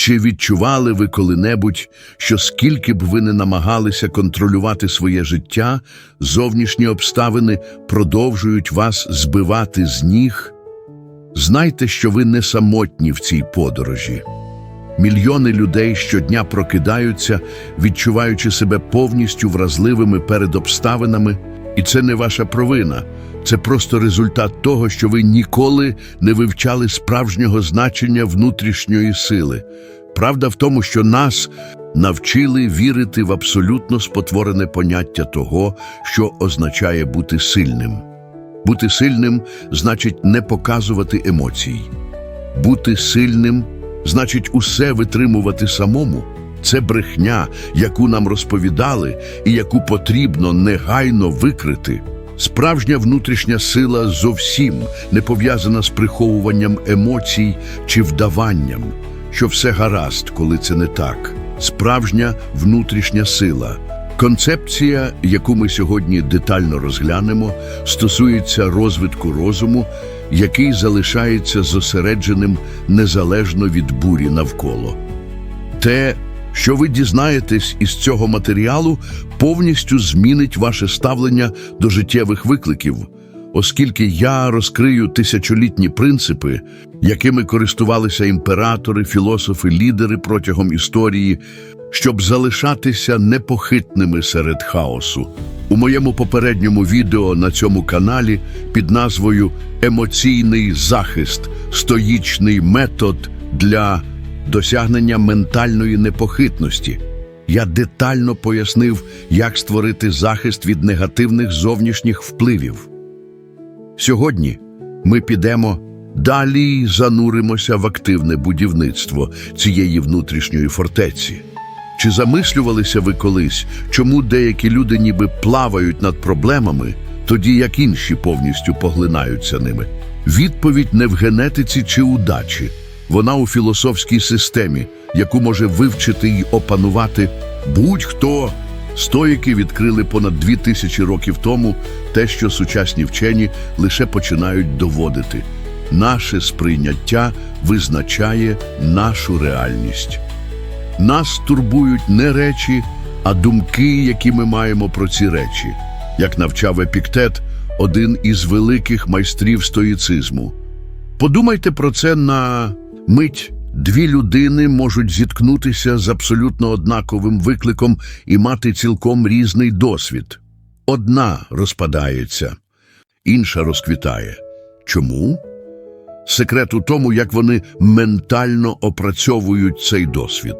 Чи відчували ви коли-небудь, що скільки б ви не намагалися контролювати своє життя, зовнішні обставини продовжують вас збивати з ніг? Знайте, що ви не самотні в цій подорожі. Мільйони людей щодня прокидаються, відчуваючи себе повністю вразливими перед обставинами, і це не ваша провина. Це просто результат того, що ви ніколи не вивчали справжнього значення внутрішньої сили. Правда в тому, що нас навчили вірити в абсолютно спотворене поняття того, що означає бути сильним. Бути сильним значить не показувати емоцій. Бути сильним значить усе витримувати самому. Це брехня, яку нам розповідали і яку потрібно негайно викрити. Справжня внутрішня сила зовсім не пов'язана з приховуванням емоцій чи вдаванням, що все гаразд, коли це не так. Справжня внутрішня сила. Концепція, яку ми сьогодні детально розглянемо, стосується розвитку розуму, який залишається зосередженим незалежно від бурі навколо. Те, що ви дізнаєтесь із цього матеріалу, повністю змінить ваше ставлення до життєвих викликів, оскільки я розкрию тисячолітні принципи, якими користувалися імператори, філософи, лідери протягом історії, щоб залишатися непохитними серед хаосу. У моєму попередньому відео на цьому каналі під назвою Емоційний захист, стоїчний метод для досягнення ментальної непохитності. Я детально пояснив, як створити захист від негативних зовнішніх впливів. Сьогодні ми підемо далі і зануримося в активне будівництво цієї внутрішньої фортеці. Чи замислювалися ви колись, чому деякі люди ніби плавають над проблемами, тоді як інші повністю поглинаються ними? Відповідь не в генетиці чи удачі. Вона у філософській системі, яку може вивчити і опанувати будь-хто. Стоїки відкрили понад дві тисячі років тому те, що сучасні вчені лише починають доводити. Наше сприйняття визначає нашу реальність. Нас турбують не речі, а думки, які ми маємо про ці речі, як навчав Епіктет, один із великих майстрів стоїцизму. Подумайте про це на мить. Дві людини можуть зіткнутися з абсолютно однаковим викликом і мати цілком різний досвід. Одна розпадається, інша розквітає. Чому? Секрет у тому, як вони ментально опрацьовують цей досвід.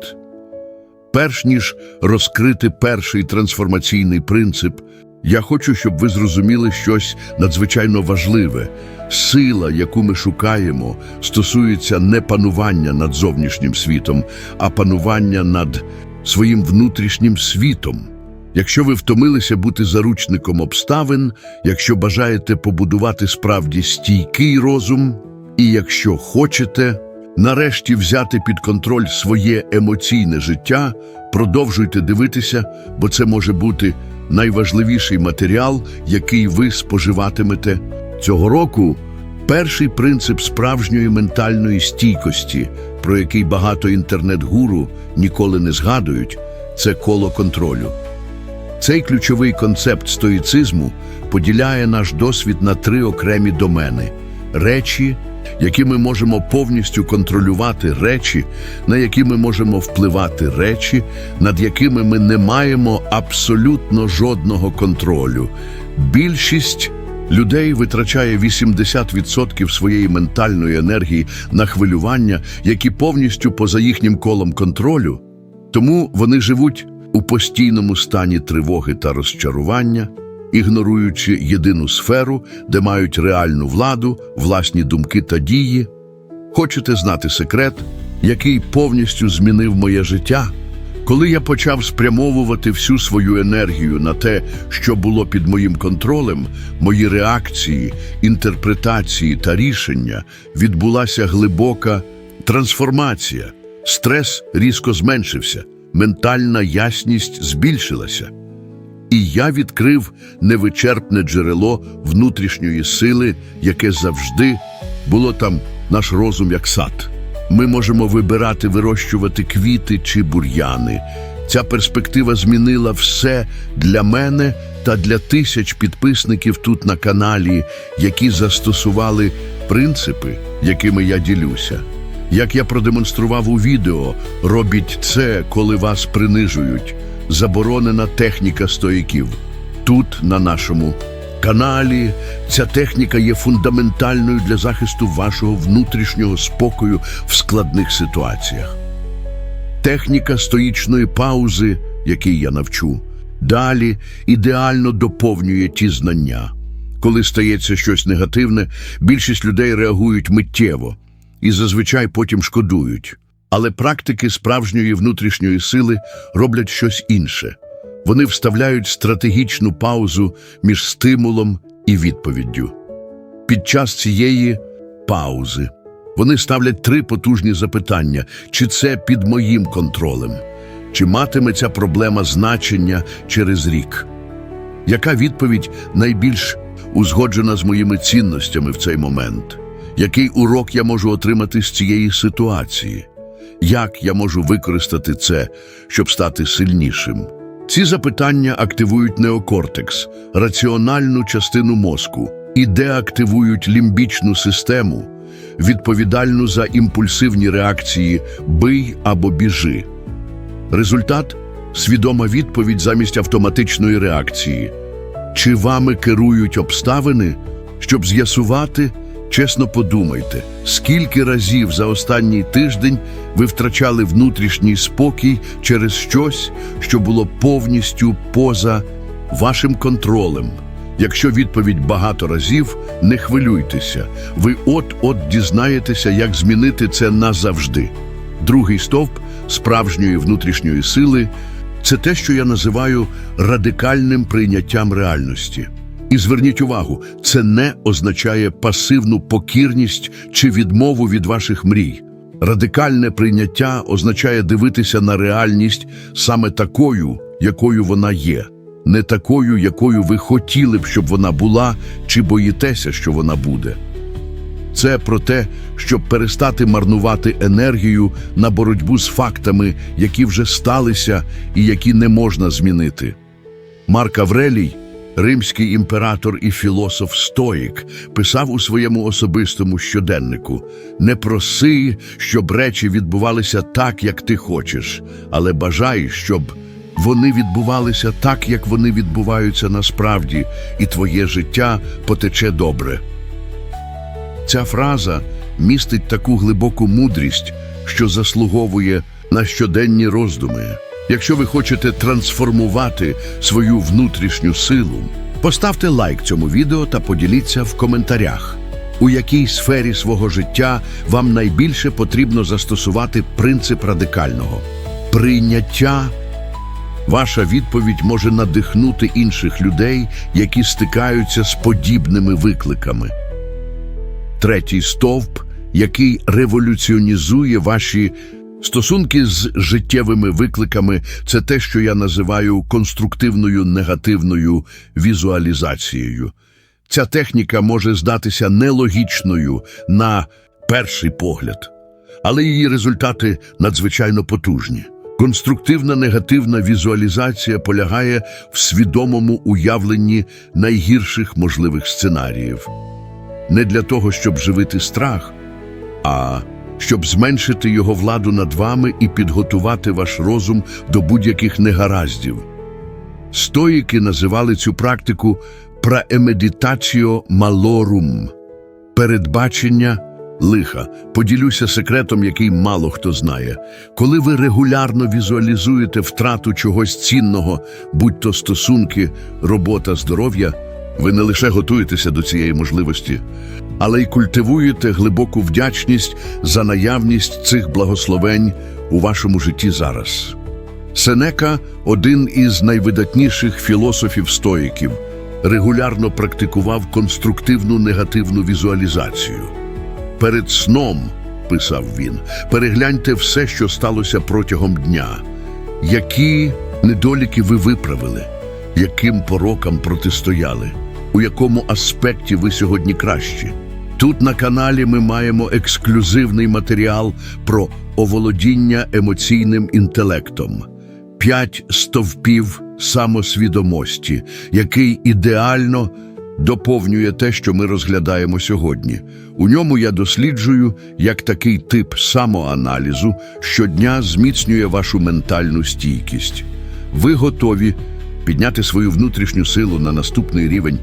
Перш ніж розкрити перший трансформаційний принцип, я хочу, щоб ви зрозуміли щось надзвичайно важливе. Сила, яку ми шукаємо, стосується не панування над зовнішнім світом, а панування над своїм внутрішнім світом. Якщо ви втомилися бути заручником обставин, якщо бажаєте побудувати справді стійкий розум, і якщо хочете нарешті взяти під контроль своє емоційне життя, продовжуйте дивитися, бо це може бути найважливіший матеріал, який ви споживатимете цього року. Перший принцип справжньої ментальної стійкості, про який багато інтернет-гуру ніколи не згадують, це коло контролю. Цей ключовий концепт стоїцизму поділяє наш досвід на три окремі домени: речі, які ми можемо повністю контролювати, речі, на які ми можемо впливати, речі, над якими ми не маємо абсолютно жодного контролю. Більшість людей витрачає 80% своєї ментальної енергії на хвилювання, які повністю поза їхнім колом контролю. Тому вони живуть у постійному стані тривоги та розчарування, ігноруючи єдину сферу, де мають реальну владу, власні думки та дії. Хочете знати секрет, який повністю змінив моє життя? Коли я почав спрямовувати всю свою енергію на те, що було під моїм контролем, мої реакції, інтерпретації та рішення, відбулася глибока трансформація. Стрес різко зменшився, ментальна ясність збільшилася. І я відкрив невичерпне джерело внутрішньої сили, яке завжди було там наш розум як сад. Ми можемо вибирати вирощувати квіти чи бур'яни. Ця перспектива змінила все для мене та для тисяч підписників тут на каналі, які застосували принципи, якими я ділюся. Як я продемонстрував у відео, робіть це, коли вас принижують. Заборонена техніка стояків. Тут, на нашому каналі, ця техніка є фундаментальною для захисту вашого внутрішнього спокою в складних ситуаціях. Техніка стоїчної паузи, який я навчу, далі ідеально доповнює ті знання. Коли стається щось негативне, більшість людей реагують миттєво і зазвичай потім шкодують. Але практики справжньої внутрішньої сили роблять щось інше. Вони вставляють стратегічну паузу між стимулом і відповіддю. Під час цієї паузи вони ставлять три потужні запитання: чи це під моїм контролем, чи матиме ця проблема значення через рік? Яка відповідь найбільш узгоджена з моїми цінностями в цей момент? Який урок я можу отримати з цієї ситуації? Як я можу використати це, щоб стати сильнішим? Ці запитання активують неокортекс, раціональну частину мозку, і деактивують лімбічну систему, відповідальну за імпульсивні реакції бий або біжи. Результат свідома відповідь замість автоматичної реакції. Чи вами керують обставини, щоб з'ясувати, чесно подумайте, скільки разів за останній тиждень ви втрачали внутрішній спокій через щось, що було повністю поза вашим контролем. Якщо відповідь багато разів, не хвилюйтеся. Ви от-от дізнаєтеся, як змінити це назавжди. Другий стовп справжньої внутрішньої сили це те, що я називаю радикальним прийняттям реальності. І зверніть увагу, це не означає пасивну покірність чи відмову від ваших мрій. Радикальне прийняття означає дивитися на реальність саме такою, якою вона є, не такою, якою ви хотіли б, щоб вона була, чи боїтеся, що вона буде. Це про те, щоб перестати марнувати енергію на боротьбу з фактами, які вже сталися і які не можна змінити. Марк Аврелій, римський імператор і філософ Стоїк, писав у своєму особистому щоденнику: не проси, щоб речі відбувалися так, як ти хочеш, але бажай, щоб вони відбувалися так, як вони відбуваються насправді, і твоє життя потече добре. Ця фраза містить таку глибоку мудрість, що заслуговує на щоденні роздуми. Якщо ви хочете трансформувати свою внутрішню силу, поставте лайк цьому відео та поділіться в коментарях, у якій сфері свого життя вам найбільше потрібно застосувати принцип радикального прийняття. Ваша відповідь може надихнути інших людей, які стикаються з подібними викликами. Третій стовп, який революціонізує ваші стосунки з життєвими викликами, це те, що я називаю конструктивною негативною візуалізацією. Ця техніка може здатися нелогічною на перший погляд, але її результати надзвичайно потужні. Конструктивна негативна візуалізація полягає в свідомому уявленні найгірших можливих сценаріїв не для того, щоб живити страх, а щоб зменшити його владу над вами і підготувати ваш розум до будь-яких негараздів. Стоїки називали цю практику праемедитаціо малорум передбачення лиха. Поділюся секретом, який мало хто знає. Коли ви регулярно візуалізуєте втрату чогось цінного, будь то стосунки, робота, здоров'я, ви не лише готуєтеся до цієї можливості, але й культивуєте глибоку вдячність за наявність цих благословень у вашому житті зараз. Сенека, один із найвидатніших філософів-стоїків, регулярно практикував конструктивну негативну візуалізацію. Перед сном, писав він, перегляньте все, що сталося протягом дня, які недоліки ви виправили, яким порокам протистояли, у якому аспекті ви сьогодні кращі. Тут на каналі ми маємо ексклюзивний матеріал про оволодіння емоційним інтелектом, п'ять стовпів самосвідомості, який ідеально доповнює те, що ми розглядаємо сьогодні. У ньому я досліджую, як такий тип самоаналізу щодня зміцнює вашу ментальну стійкість. Ви готові підняти свою внутрішню силу на наступний рівень.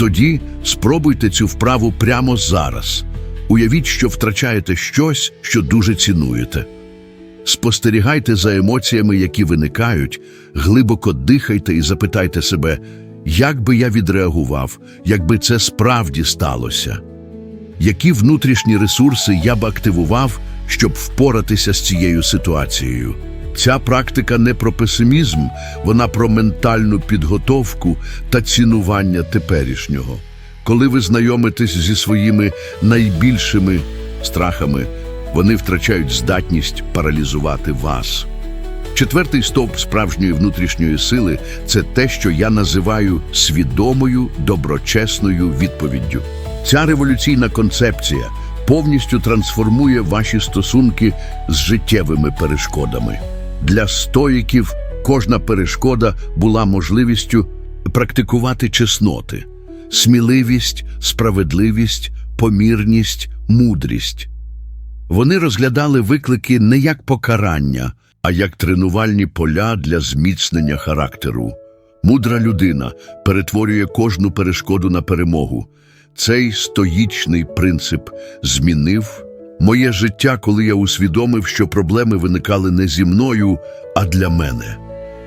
Тоді спробуйте цю вправу прямо зараз. Уявіть, що втрачаєте щось, що дуже цінуєте. Спостерігайте за емоціями, які виникають, глибоко дихайте і запитайте себе, як би я відреагував, якби це справді сталося. Які внутрішні ресурси я б активував, щоб впоратися з цією ситуацією? Ця практика не про песимізм, вона про ментальну підготовку та цінування теперішнього. Коли ви знайомитесь зі своїми найбільшими страхами, вони втрачають здатність паралізувати вас. Четвертий стовп справжньої внутрішньої сили це те, що я називаю свідомою доброчесною відповіддю. Ця революційна концепція повністю трансформує ваші стосунки з життєвими перешкодами. Для стоїків кожна перешкода була можливістю практикувати чесноти, сміливість, справедливість, помірність, мудрість. Вони розглядали виклики не як покарання, а як тренувальні поля для зміцнення характеру. Мудра людина перетворює кожну перешкоду на перемогу. Цей стоїчний принцип змінив моє життя, коли я усвідомив, що проблеми виникали не зі мною, а для мене.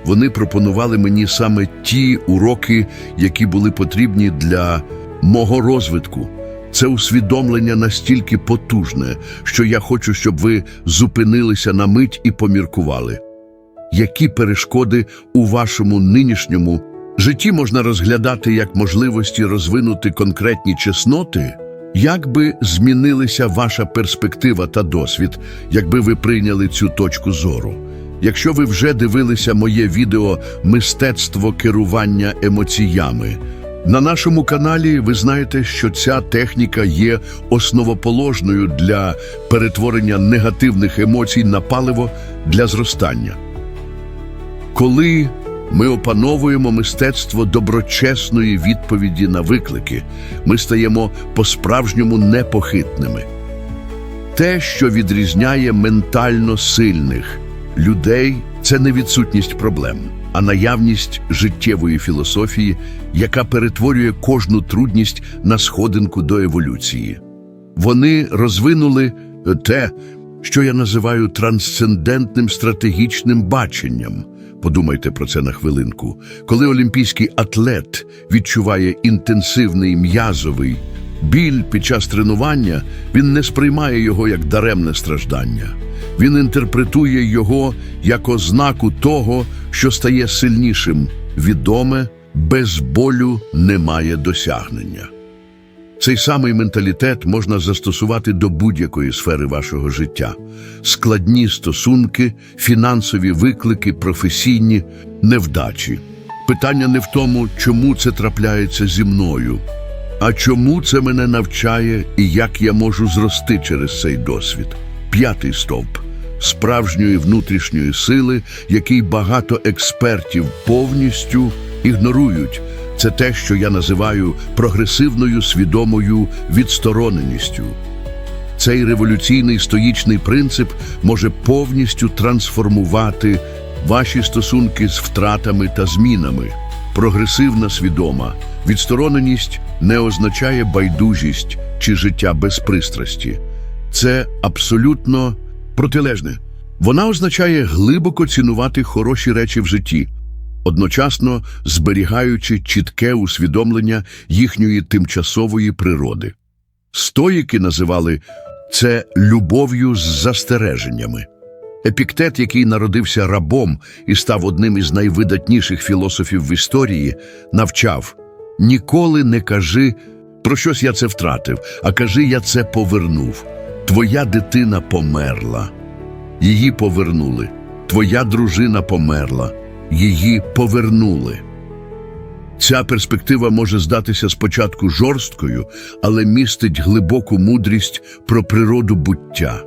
Вони пропонували мені саме ті уроки, які були потрібні для мого розвитку. Це усвідомлення настільки потужне, що я хочу, щоб ви зупинилися на мить і поміркували. Які перешкоди у вашому нинішньому житті можна розглядати як можливості розвинути конкретні чесноти? Як би змінилися ваша перспектива та досвід, якби ви прийняли цю точку зору? Якщо ви вже дивилися моє відео Мистецтво керування емоціями, на нашому каналі ви знаєте, що ця техніка є основоположною для перетворення негативних емоцій на паливо для зростання. Коли ми опановуємо мистецтво доброчесної відповіді на виклики, ми стаємо по-справжньому непохитними. Те, що відрізняє ментально сильних людей, це не відсутність проблем, а наявність життєвої філософії, яка перетворює кожну трудність на сходинку до еволюції. Вони розвинули те, що я називаю трансцендентним стратегічним баченням. Подумайте про це на хвилинку. Коли олімпійський атлет відчуває інтенсивний м'язовий біль під час тренування, він не сприймає його як даремне страждання. Він інтерпретує його як ознаку того, що стає сильнішим. Відоме, без болю немає досягнення. Цей самий менталітет можна застосувати до будь-якої сфери вашого життя. Складні стосунки, фінансові виклики, професійні невдачі. Питання не в тому, чому це трапляється зі мною, а чому це мене навчає і як я можу зрости через цей досвід. П'ятий стовп справжньої внутрішньої сили, який багато експертів повністю ігнорують. Це те, що я називаю прогресивною свідомою відстороненістю. Цей революційний стоїчний принцип може повністю трансформувати ваші стосунки з втратами та змінами. Прогресивна свідома відстороненість не означає байдужість чи життя без пристрасті. Це абсолютно протилежне. Вона означає глибоко цінувати хороші речі в житті, одночасно зберігаючи чітке усвідомлення їхньої тимчасової природи. Стоїки називали це любов'ю з застереженнями. Епіктет, який народився рабом і став одним із найвидатніших філософів в історії, навчав ніколи не кажи, про щось я це втратив, а кажи, я це повернув. Твоя дитина померла, її повернули. Твоя дружина померла, її повернули. Ця перспектива може здатися спочатку жорсткою, але містить глибоку мудрість про природу буття.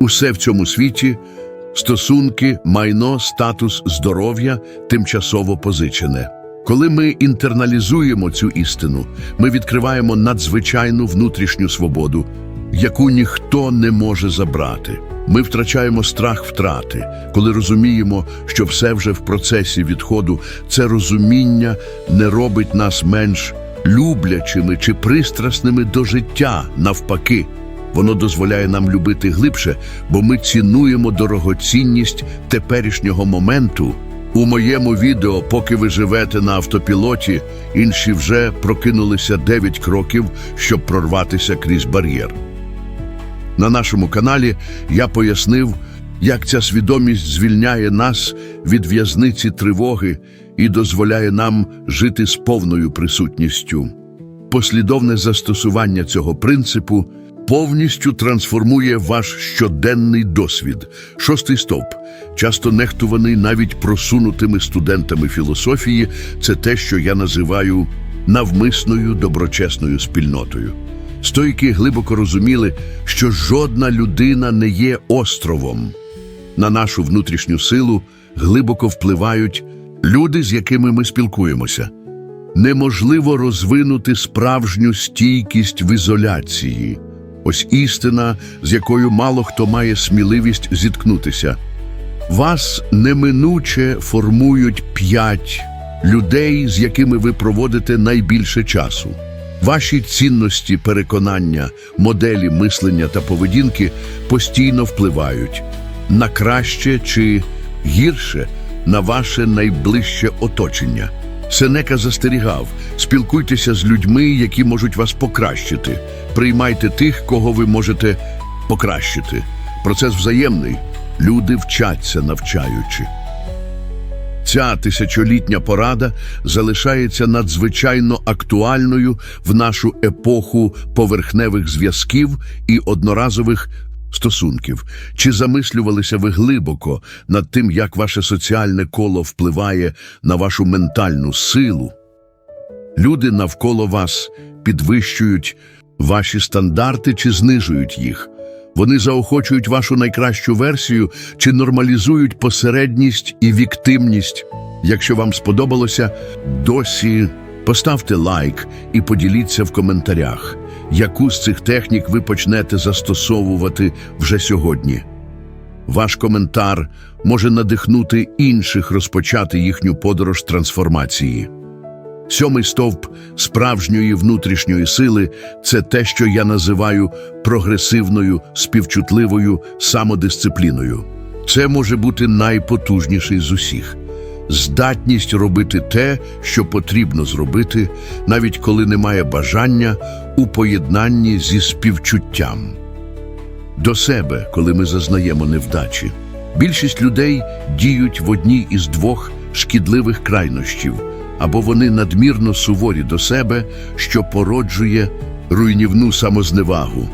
Усе в цьому світі стосунки, майно, статус, здоров'я тимчасово позичене. Коли ми інтерналізуємо цю істину, ми відкриваємо надзвичайну внутрішню свободу, яку ніхто не може забрати. Ми втрачаємо страх втрати, коли розуміємо, що все вже в процесі відходу, це розуміння не робить нас менш люблячими чи пристрасними до життя, навпаки. Воно дозволяє нам любити глибше, бо ми цінуємо дорогоцінність теперішнього моменту. У моєму відео, поки ви живете на автопілоті, інші вже прокинулися 9 кроків, щоб прорватися крізь бар'єр. На нашому каналі я пояснив, як ця свідомість звільняє нас від в'язниці тривоги і дозволяє нам жити з повною присутністю. Послідовне застосування цього принципу повністю трансформує ваш щоденний досвід. Шостий стовп, часто нехтуваний навіть просунутими студентами філософії, це те, що я називаю навмисною доброчесною спільнотою. Стойки глибоко розуміли, що жодна людина не є островом. На нашу внутрішню силу глибоко впливають люди, з якими ми спілкуємося. Неможливо розвинути справжню стійкість в ізоляції. Ось істина, з якою мало хто має сміливість зіткнутися. Вас неминуче формують п'ять людей, з якими ви проводите найбільше часу. Ваші цінності, переконання, моделі мислення та поведінки постійно впливають на краще чи гірше на ваше найближче оточення. Сенека застерігав: спілкуйтеся з людьми, які можуть вас покращити. Приймайте тих, кого ви можете покращити. Процес взаємний. Люди вчаться, навчаючи. Ця тисячолітня порада залишається надзвичайно актуальною в нашу епоху поверхневих зв'язків і одноразових стосунків. Чи замислювалися ви глибоко над тим, як ваше соціальне коло впливає на вашу ментальну силу? Люди навколо вас підвищують ваші стандарти чи знижують їх. Вони заохочують вашу найкращу версію чи нормалізують посередність і віктимність. Якщо вам сподобалося, досі поставте лайк і поділіться в коментарях, яку з цих технік ви почнете застосовувати вже сьогодні. Ваш коментар може надихнути інших розпочати їхню подорож трансформації. Сьомий стовп справжньої внутрішньої сили це те, що я називаю прогресивною, співчутливою самодисципліною. Це може бути найпотужніший з усіх. Здатність робити те, що потрібно зробити, навіть коли немає бажання у поєднанні зі співчуттям. До себе, коли ми зазнаємо невдачі. Більшість людей діють в одній із двох шкідливих крайнощів або вони надмірно суворі до себе, що породжує руйнівну самозневагу,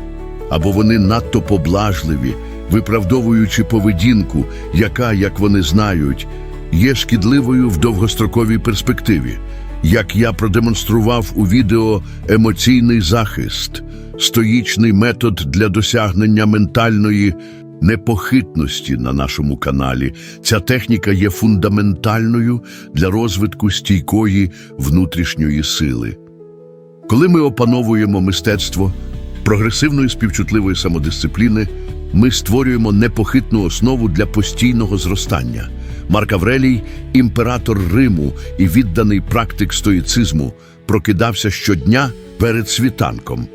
або вони надто поблажливі, виправдовуючи поведінку, яка, як вони знають, є шкідливою в довгостроковій перспективі. Як я продемонстрував у відео емоційний захист, стоїчний метод для досягнення ментальної непохитності на нашому каналі. Ця техніка є фундаментальною для розвитку стійкої внутрішньої сили. Коли ми опановуємо мистецтво прогресивної співчутливої самодисципліни, ми створюємо непохитну основу для постійного зростання. Марк Аврелій, імператор Риму і відданий практик стоїцизму, прокидався щодня перед світанком,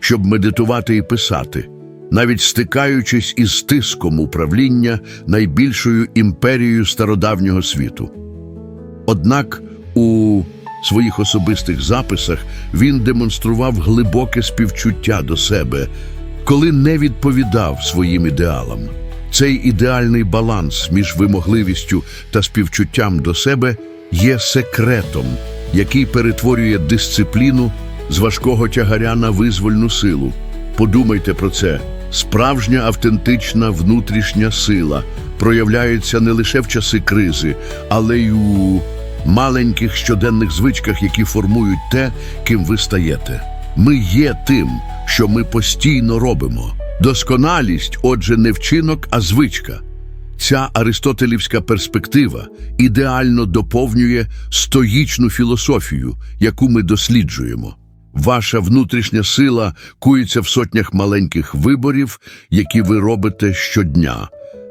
щоб медитувати і писати навіть стикаючись із тиском управління найбільшою імперією стародавнього світу. Однак у своїх особистих записах він демонстрував глибоке співчуття до себе, коли не відповідав своїм ідеалам. Цей ідеальний баланс між вимогливістю та співчуттям до себе є секретом, який перетворює дисципліну з важкого тягаря на визвольну силу. Подумайте про це. Справжня автентична внутрішня сила проявляється не лише в часи кризи, але й у маленьких щоденних звичках, які формують те, ким ви стаєте. Ми є тим, що ми постійно робимо. Досконалість, отже, не вчинок, а звичка. Ця аристотелівська перспектива ідеально доповнює стоїчну філософію, яку ми досліджуємо. Ваша внутрішня сила кується в сотнях маленьких виборів, які ви робите щодня.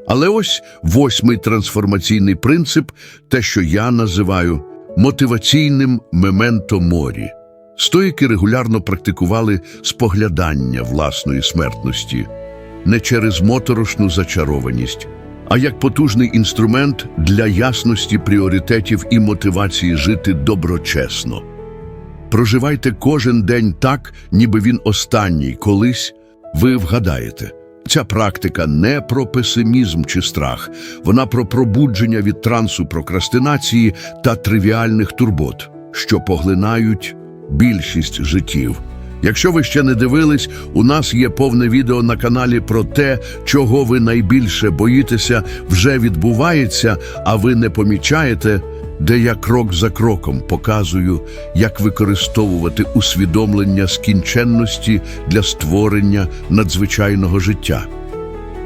Але ось восьмий трансформаційний принцип, те, що я називаю мотиваційним мементо морі. Стоїки регулярно практикували споглядання власної смертності не через моторошну зачарованість, а як потужний інструмент для ясності пріоритетів і мотивації жити доброчесно. Проживайте кожен день так, ніби він останній, колись ви вгадаєте. Ця практика не про песимізм чи страх, вона про пробудження від трансу прокрастинації та тривіальних турбот, що поглинають більшість життів. Якщо ви ще не дивились, у нас є повне відео на каналі про те, чого ви найбільше боїтеся, вже відбувається, а ви не помічаєте, де я крок за кроком показую, як використовувати усвідомлення скінченності для створення надзвичайного життя.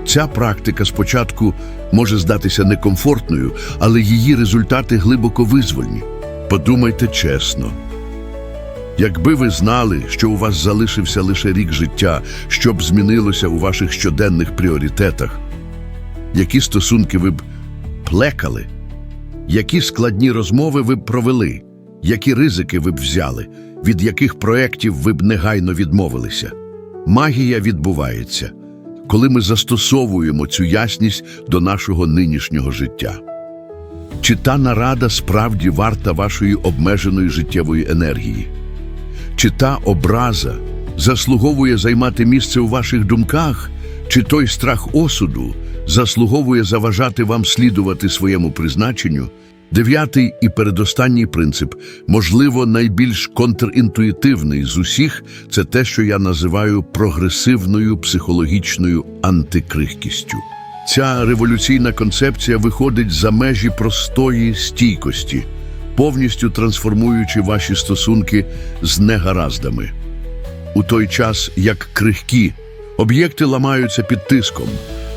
Ця практика спочатку може здатися некомфортною, але її результати глибоко визвольні. Подумайте чесно. Якби ви знали, що у вас залишився лише рік життя, що б змінилося у ваших щоденних пріоритетах, які стосунки ви б плекали, які складні розмови ви б провели, які ризики ви б взяли, від яких проєктів ви б негайно відмовилися. Магія відбувається, коли ми застосовуємо цю ясність до нашого нинішнього життя. Чи та нарада справді варта вашої обмеженої життєвої енергії? Чи та образа заслуговує займати місце у ваших думках, чи той страх осуду заслуговує заважати вам слідувати своєму призначенню? Дев'ятий і передостанній принцип, можливо, найбільш контрінтуїтивний з усіх, це те, що я називаю прогресивною психологічною антикрихкістю. Ця революційна концепція виходить за межі простої стійкості, повністю трансформуючи ваші стосунки з негараздами. У той час, як крихкі, об'єкти ламаються під тиском,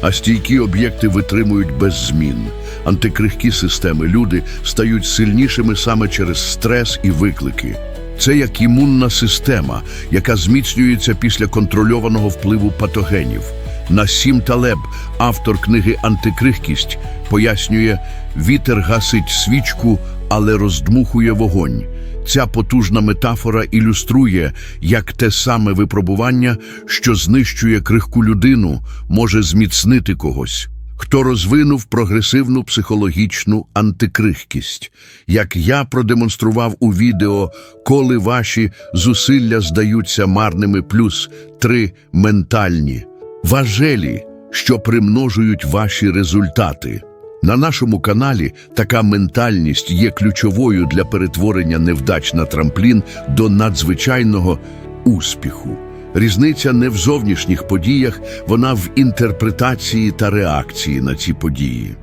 а стійкі об'єкти витримують без змін. Антикрихкі системи люди стають сильнішими саме через стрес і виклики. Це як імунна система, яка зміцнюється після контрольованого впливу патогенів. Насім Талеб, автор книги Антикрихкість, пояснює, вітер гасить свічку, але роздмухує вогонь. Ця потужна метафора ілюструє, як те саме випробування, що знищує крихку людину, може зміцнити когось. Хто розвинув прогресивну психологічну антикрихкість, як я продемонстрував у відео, коли ваші зусилля здаються марними, плюс три ментальні важелі, що примножують ваші результати. На нашому каналі така ментальність є ключовою для перетворення невдач на трамплін до надзвичайного успіху. Різниця не в зовнішніх подіях, вона в інтерпретації та реакції на ці події.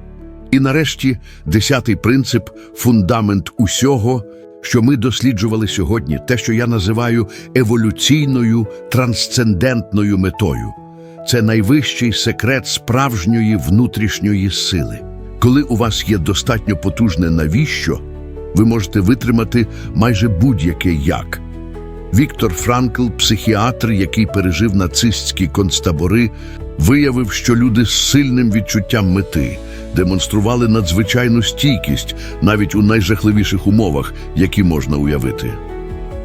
І нарешті, десятий принцип фундамент усього, що ми досліджували сьогодні, те, що я називаю еволюційною трансцендентною метою. Це найвищий секрет справжньої внутрішньої сили. Коли у вас є достатньо потужне навіщо, ви можете витримати майже будь-яке як. Віктор Франкл, психіатр, який пережив нацистські концтабори, виявив, що люди з сильним відчуттям мети демонстрували надзвичайну стійкість навіть у найжахливіших умовах, які можна уявити.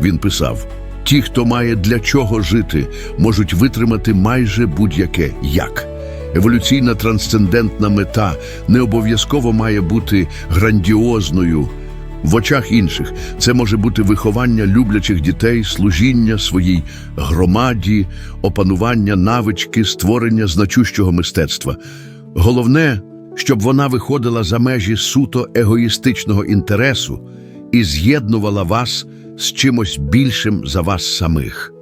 Він писав: ті, хто має для чого жити, можуть витримати майже будь-яке як. Еволюційна трансцендентна мета не обов'язково має бути грандіозною. В очах інших це може бути виховання люблячих дітей, служіння своїй громаді, опанування навички, створення значущого мистецтва. Головне, щоб вона виходила за межі суто егоїстичного інтересу і з'єднувала вас з чимось більшим за вас самих.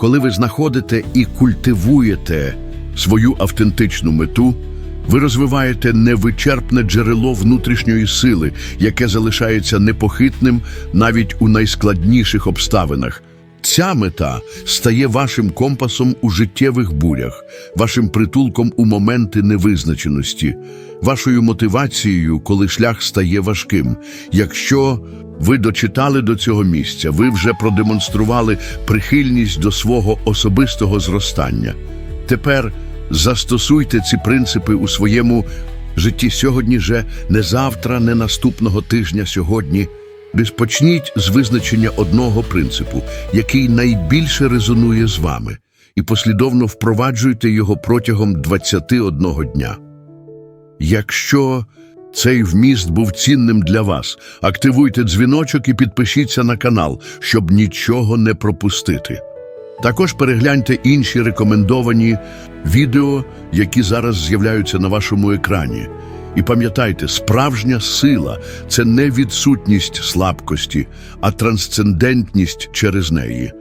Коли ви знаходите і культивуєте свою автентичну мету, Ви розвиваєте невичерпне джерело внутрішньої сили, яке залишається непохитним навіть у найскладніших обставинах. Ця мета стає вашим компасом у життєвих бурях, вашим притулком у моменти невизначеності, вашою мотивацією, коли шлях стає важким. Якщо ви дочитали до цього місця, ви вже продемонстрували прихильність до свого особистого зростання. Тепер застосуйте ці принципи у своєму житті сьогодні же, не завтра, не наступного тижня сьогодні. Розпочніть з визначення одного принципу, який найбільше резонує з вами, і послідовно впроваджуйте його протягом 21 дня. Якщо цей вміст був цінним для вас, активуйте дзвіночок і підпишіться на канал, щоб нічого не пропустити. Також перегляньте інші рекомендовані відео, які зараз з'являються на вашому екрані. І пам'ятайте, справжня сила це не відсутність слабкості, а трансцендентність через неї.